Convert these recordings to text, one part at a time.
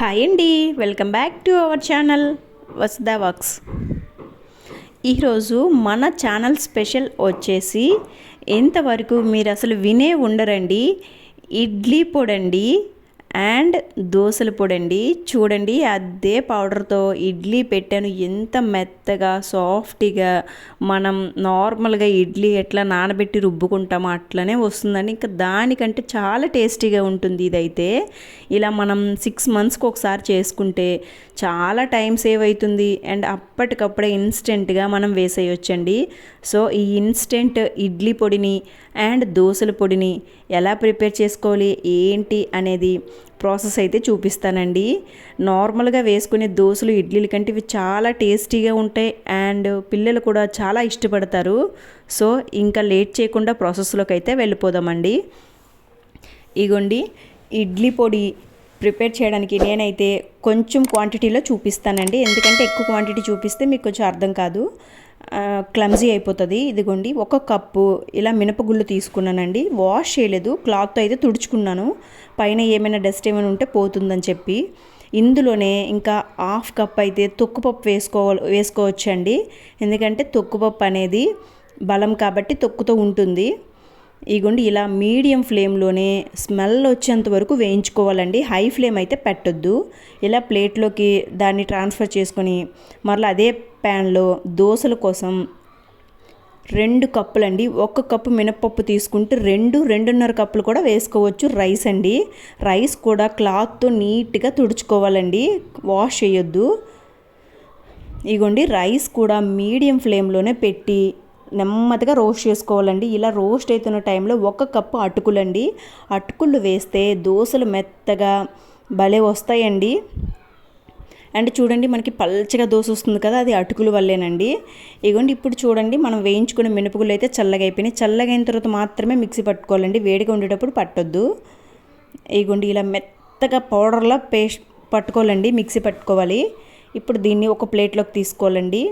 Hi అండి. Welcome back to our channel Vasudha works ఈరోజు మన ఛానల్ స్పెషల్ వచ్చేసి ఎంతవరకు మీరు అసలు వినే ఉండరండి. ఇడ్లీ పొడండి అండ్ దోశల పొడండి. చూడండి అదే పౌడర్తో ఇడ్లీ పెట్టాను. ఎంత మెత్తగా సాఫ్ట్గా మనం నార్మల్గా ఇడ్లీ ఎట్లా నానబెట్టి రుబ్బుకుంటామో అట్లనే వస్తుందండి. ఇంకా దానికంటే చాలా టేస్టీగా ఉంటుంది ఇదైతే. ఇలా మనం సిక్స్ మంత్స్కి ఒకసారి చేసుకుంటే చాలా టైం సేవ్ అవుతుంది. అండ్ అప్పటికప్పుడే ఇన్స్టెంట్గా మనం వేసేయొచ్చండి. సో ఈ ఇన్స్టెంట్ ఇడ్లీ పొడిని అండ్ దోశల పొడిని ఎలా ప్రిపేర్ చేసుకోవాలి ఏంటి అనేది ప్రాసెస్ అయితే చూపిస్తానండి. నార్మల్గా వేసుకునే దోశలు ఇడ్లీల కంటే ఇవి చాలా టేస్టీగా ఉంటాయి అండ్ పిల్లలు కూడా చాలా ఇష్టపడతారు. సో ఇంకా లేట్ చేయకుండా ప్రాసెస్లోకి అయితే వెళ్ళిపోదామండి. ఇగోండి ఇడ్లీ పొడి ప్రిపేర్ చేయడానికి నేనైతే కొంచెం క్వాంటిటీలో చూపిస్తానండి. ఎందుకంటే ఎక్కువ క్వాంటిటీ చూపిస్తే మీకు కొంచెం అర్థం కాదు. క్లమ్జీ అయిపోతుంది. ఇదిగోండి ఒక కప్పు ఇలా మినపగుళ్ళు తీసుకున్నానండి. వాష్ చేయలేదు. క్లాత్తో అయితే తుడుచుకున్నాను. పైన ఏమైనా డస్ట్ ఏమైనా ఉంటే పోతుందని చెప్పి. ఇందులోనే ఇంకా హాఫ్ కప్ అయితే తొక్కుపప్పు వేసుకో వేసుకోవచ్చండి. ఎందుకంటే తొక్కుపప్పు అనేది బలం కాబట్టి తొక్కుతో ఉంటుంది. ఇగోండి ఇలా మీడియం ఫ్లేమ్లోనే స్మెల్ వచ్చేంత వరకు వేయించుకోవాలండి. హై ఫ్లేమ్ అయితే పెట్టొద్దు. ఇలా ప్లేట్లోకి దాన్ని ట్రాన్స్ఫర్ చేసుకొని మరలా అదే ప్యాన్లో దోశల కోసం రెండు కప్పులండి. ఒక కప్పు మినప్పప్పు తీసుకుంటే రెండు రెండున్నర కప్పులు కూడా వేసుకోవచ్చు రైస్ అండి. రైస్ కూడా క్లాత్తో నీట్గా తుడుచుకోవాలండి. వాష్ చేయొద్దు. ఇగోండి రైస్ కూడా మీడియం ఫ్లేమ్లోనే పెట్టి నెమ్మదిగా రోస్ట్ చేసుకోవాలండి. ఇలా రోస్ట్ అవుతున్న టైంలో ఒక కప్పు అటుకులండి. అటుకులు వేస్తే దోశలు మెత్తగా భలే వస్తాయండి. అండ్ చూడండి మనకి పల్చగా దోశ వస్తుంది కదా అది అటుకుల వల్లేనండి. ఇగోండి ఇప్పుడు చూడండి మనం వేయించుకునే మినపగుళ్ళు అయితే చల్లగా అయిపోయినాయి. చల్లగా అయిన తర్వాత మాత్రమే మిక్సీ పట్టుకోవాలండి. వేడిగా ఉండేటప్పుడు పట్టొద్దు. ఇగోండి ఇలా మెత్తగా పౌడర్లా పేస్ట్ పట్టుకోవాలండి మిక్సీ పట్టుకోవాలి. ఇప్పుడు దీన్ని ఒక ప్లేట్లోకి తీసుకోవాలండి.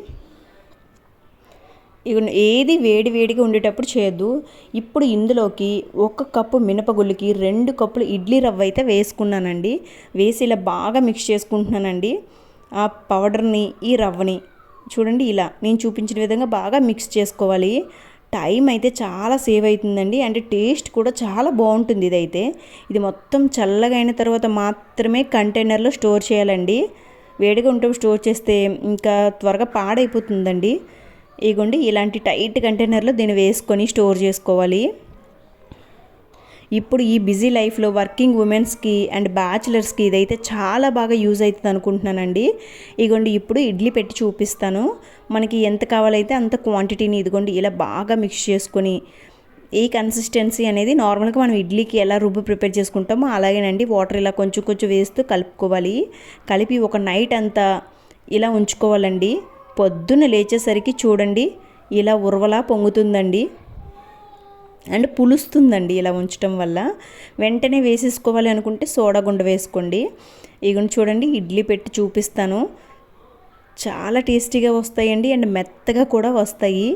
ఏది వేడి వేడిగా ఉండేటప్పుడు చేయొద్దు. ఇప్పుడు ఇందులోకి ఒక కప్పు మినపగుళ్ళకి రెండు కప్పులు ఇడ్లీ రవ్వ అయితే వేసుకున్నానండి. వేసి ఇలా బాగా మిక్స్ చేసుకుంటున్నానండి. ఆ పౌడర్ని ఈ రవ్వని చూడండి ఇలా నేను చూపించిన విధంగా బాగా మిక్స్ చేసుకోవాలి. టైం అయితే చాలా సేవ్ అవుతుందండి. అంటే టేస్ట్ కూడా చాలా బాగుంటుంది ఇదైతే. ఇది మొత్తం చల్లగా అయిన తర్వాత మాత్రమే కంటైనర్లో స్టోర్ చేయాలండి. వేడిగా ఉంటే స్టోర్ చేస్తే ఇంకా త్వరగా పాడైపోతుందండి. ఇగోండి ఇలాంటి టైట్ కంటైనర్లో దీన్ని వేసుకొని స్టోర్ చేసుకోవాలి. ఇప్పుడు ఈ బిజీ లైఫ్లో వర్కింగ్ ఉమెన్స్కి అండ్ బ్యాచిలర్స్కి ఇదైతే చాలా బాగా యూజ్ అవుతుంది అనుకుంటున్నానండి. ఇగోండి ఇప్పుడు ఇడ్లీ పెట్టి చూపిస్తాను. మనకి ఎంత కావాలైతే అంత క్వాంటిటీని ఇదిగోండి ఇలా బాగా మిక్స్ చేసుకొని ఈ కన్సిస్టెన్సీ అనేది నార్మల్గా మనం ఇడ్లీకి ఎలా రుబ్బు ప్రిపేర్ చేసుకుంటామో అలాగేనండి వాటర్ ఇలా కొంచెం కొంచెం వేస్తూ కలుపుకోవాలి. కలిపి ఒక నైట్ అంతా ఇలా ఉంచుకోవాలండి. పొద్దున లేచేసరికి చూడండి ఇలా ఉరవలా పొంగుతుందండి. అండ్ పులుస్తుందండి ఇలా ఉంచడం వల్ల. వెంటనే వేసేసుకోవాలి అనుకుంటే సోడా గుండ వేసుకోండి. ఇక చూడండి ఇడ్లీ పెట్టి చూపిస్తాను. చాలా టేస్టీగా వస్తాయండి అండ్ మెత్తగా కూడా వస్తాయి.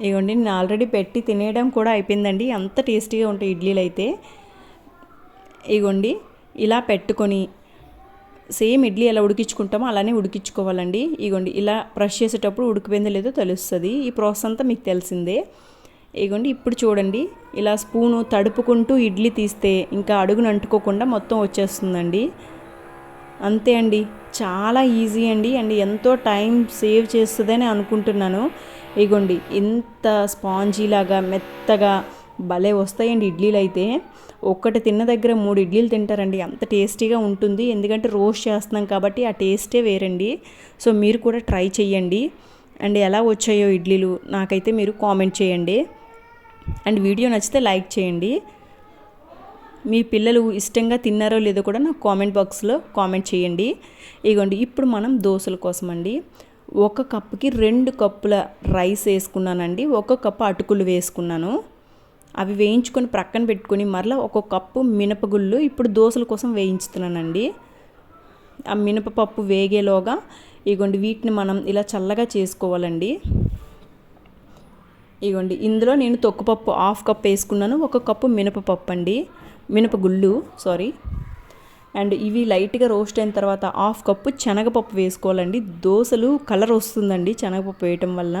ఇగోండి నేను ఆల్రెడీ పెట్టి తినేయడం కూడా అయిపోయిందండి. అంత టేస్టీగా ఉంటాయి ఇడ్లీలు అయితే ఇగోండి ఇలా పెట్టుకొని సేమ్ ఇడ్లీ ఎలా ఉడికించుకుంటామో అలానే ఉడికించుకోవాలండి. ఇగోండి ఇలా బ్రష్ చేసేటప్పుడు ఉడికిపోయిందో లేదో తెలుస్తుంది. ఈ ప్రాసెస్ అంతా మీకు తెలిసిందే. ఇగోండి ఇప్పుడు చూడండి ఇలా స్పూను తడుపుకుంటూ ఇడ్లీ తీస్తే ఇంకా అడుగును అంటుకోకుండా మొత్తం వచ్చేస్తుందండి. అంతే అండి చాలా ఈజీ అండి. అండ్ ఎంతో టైం సేవ్ చేస్తుందని అనుకుంటున్నాను. ఇగోండి ఇంత స్పాంజీ లాగా మెత్తగా భలే వస్తాయండి ఇడ్లీలు అయితే ఒక్కటి తిన్న దగ్గర మూడు ఇడ్లీలు తింటారండి. అంత టేస్టీగా ఉంటుంది. ఎందుకంటే రోస్ట్ చేస్తున్నాం కాబట్టి ఆ టేస్టే వేరండి. సో మీరు కూడా ట్రై చేయండి అండ్ ఎలా వచ్చాయో ఇడ్లీలు నాకైతే మీరు కామెంట్ చేయండి. అండ్ వీడియో నచ్చితే లైక్ చేయండి. మీ పిల్లలు ఇష్టంగా తిన్నారో లేదో కూడా నాకు కామెంట్ బాక్స్లో కామెంట్ చేయండి. ఇగోండి ఇప్పుడు మనం దోశల కోసం అండి ఒక కప్పుకి రెండు కప్పుల రైస్ వేసుకున్నానండి. ఒక కప్పు అటుకులు వేసుకున్నాను. అవి వేయించుకొని ప్రక్కన పెట్టుకొని మరలా ఒక కప్పు మినపగుళ్ళు ఇప్పుడు దోశల కోసం వేయించుతున్నానండి. ఆ మినపపప్పు వేగేలోగా ఇగోండి వీటిని మనం ఇలా చల్లగా చేసుకోవాలండి. ఇగోండి ఇందులో నేను తొక్కుపప్పు హాఫ్ కప్ వేసుకున్నాను. ఒక కప్పు మినపపప్పు అండి మినపగుళ్ళు సారీ. అండ్ ఇవి లైట్గా రోస్ట్ అయిన తర్వాత హాఫ్ కప్పు శనగపప్పు వేసుకోవాలండి. దోశలు కలర్ వస్తుందండి శనగపప్పు వేయటం వల్ల.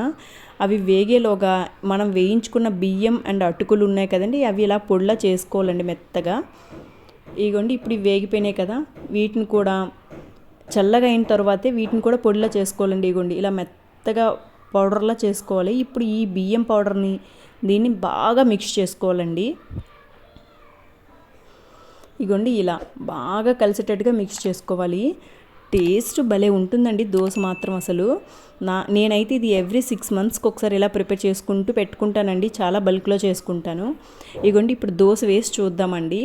అవి వేగేలోగా మనం వేయించుకున్న బియ్యం అండ్ అటుకులు ఉన్నాయి కదండి అవి ఇలా పొడిలా చేసుకోవాలండి మెత్తగా. ఇగోండి ఇప్పుడు ఇవి వేగిపోయినాయి కదా వీటిని కూడా చల్లగా అయిన తర్వాతే వీటిని కూడా పొడిలా చేసుకోవాలండి ఇగోండి. ఇలా మెత్తగా పౌడర్లా చేసుకోవాలి. ఇప్పుడు ఈ బియ్యం పౌడర్ని దీన్ని బాగా మిక్స్ చేసుకోవాలండి. ఇగోండి ఇలా బాగా కలిసేటట్టుగా మిక్స్ చేసుకోవాలి. టేస్ట్ భలే ఉంటుందండి దోశ మాత్రం అసలు. నా నేనైతే ఇది ఎవ్రీ సిక్స్ మంత్స్కి ఒకసారి ఇలా ప్రిపేర్ చేసుకుంటూ పెట్టుకుంటానండి. చాలా బల్క్లో చేసుకుంటాను. ఇగోండి ఇప్పుడు దోశ వేసి చూద్దామండి.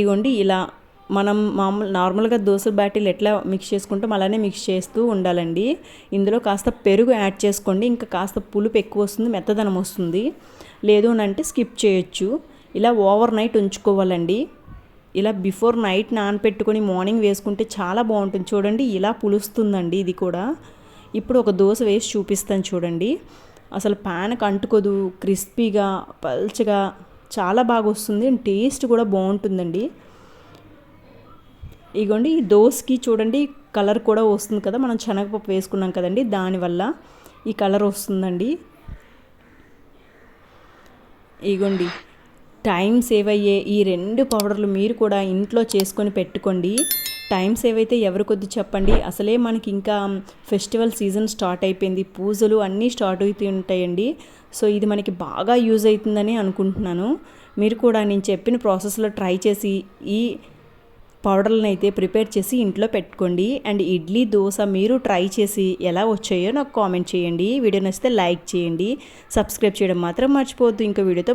ఇగోండి ఇలా మనం మామూలు నార్మల్గా దోశ బ్యాటిల్ ఎట్లా మిక్స్ చేసుకుంటాం అలానే మిక్స్ చేస్తూ ఉండాలండి. ఇందులో కాస్త పెరుగు యాడ్ చేసుకోండి. ఇంకా కాస్త పులుపు ఎక్కువ వస్తుంది మెత్తదనం వస్తుంది. లేదు అని అంటే స్కిప్ చేయొచ్చు. ఇలా ఓవర్ నైట్ ఉంచుకోవాలండి. ఇలా బిఫోర్ నైట్ నానపెట్టుకొని మార్నింగ్ వేసుకుంటే చాలా బాగుంటుంది. చూడండి ఇలా పులుస్తుందండి ఇది కూడా. ఇప్పుడు ఒక దోశ వేసి చూపిస్తాను చూడండి. అసలు ప్యాన్కి అంటుకోదు క్రిస్పీగా పల్చగా చాలా బాగా వస్తుంది. టేస్ట్ కూడా బాగుంటుందండి. ఇగోండి ఈ దోశకి చూడండి కలర్ కూడా వస్తుంది కదా. మనం శనగపప్పు వేసుకున్నాం కదండి దానివల్ల ఈ కలర్ వస్తుందండి. ఇగోండి టైం సేవ్ అయ్యే ఈ రెండు పౌడర్లు మీరు కూడా ఇంట్లో చేసుకొని పెట్టుకోండి. టైం సేవ్ అయితే ఎవరి కొద్ది చెప్పండి. అసలే మనకి ఇంకా ఫెస్టివల్ సీజన్ స్టార్ట్ అయిపోయింది. పూజలు అన్నీ స్టార్ట్ అవుతూ ఉంటాయండి. సో ఇది మనకి బాగా యూజ్ అవుతుందని అనుకుంటున్నాను. మీరు కూడా నేను చెప్పిన ప్రాసెస్లో ట్రై చేసి ఈ పౌడర్లను అయితే ప్రిపేర్ చేసి ఇంట్లో పెట్టుకోండి. అండ్ ఇడ్లీ దోశ మీరు ట్రై చేసి ఎలా వచ్చాయో నాకు కామెంట్ చేయండి. వీడియో నచ్చితే లైక్ చేయండి. సబ్స్క్రైబ్ చేయడం మాత్రం మర్చిపోవద్దు. ఇంకో వీడియోతో